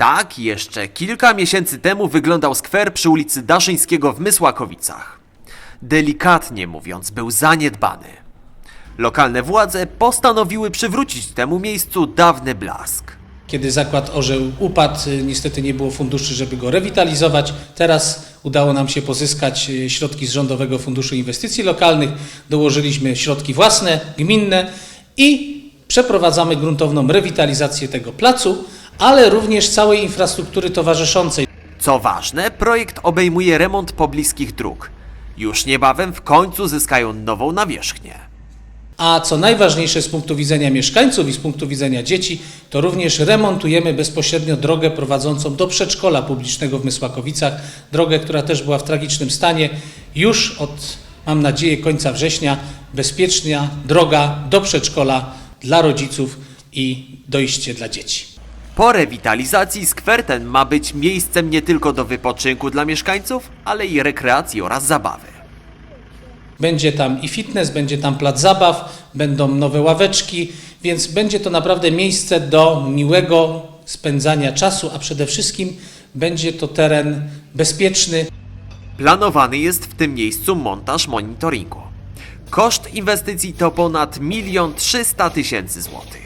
Tak jeszcze kilka miesięcy temu wyglądał skwer przy ulicy Daszyńskiego w Mysłakowicach. Delikatnie mówiąc, był zaniedbany. Lokalne władze postanowiły przywrócić temu miejscu dawny blask. Kiedy zakład Orzeł upadł, y, niestety nie było funduszy, żeby go rewitalizować. Teraz udało nam się pozyskać y, środki z Rządowego Funduszu Inwestycji Lokalnych. Dołożyliśmy środki własne, gminne i przeprowadzamy gruntowną rewitalizację tego placu, ale również całej infrastruktury towarzyszącej. Co ważne, projekt obejmuje remont pobliskich dróg. Już niebawem w końcu zyskają nową nawierzchnię. A co najważniejsze z punktu widzenia mieszkańców i z punktu widzenia dzieci, to również remontujemy bezpośrednio drogę prowadzącą do przedszkola publicznego w Mysłakowicach. Drogę, która też była w tragicznym stanie. Już od, mam nadzieję, końca września bezpieczna droga do przedszkola dla rodziców i dojście dla dzieci. Po rewitalizacji skwer ten ma być miejscem nie tylko do wypoczynku dla mieszkańców, ale i rekreacji oraz zabawy. Będzie tam i fitness, będzie tam plac zabaw, będą nowe ławeczki, więc będzie to naprawdę miejsce do miłego spędzania czasu, a przede wszystkim będzie to teren bezpieczny. Planowany jest w tym miejscu montaż monitoringu. Koszt inwestycji to ponad 1 300 tysięcy złotych.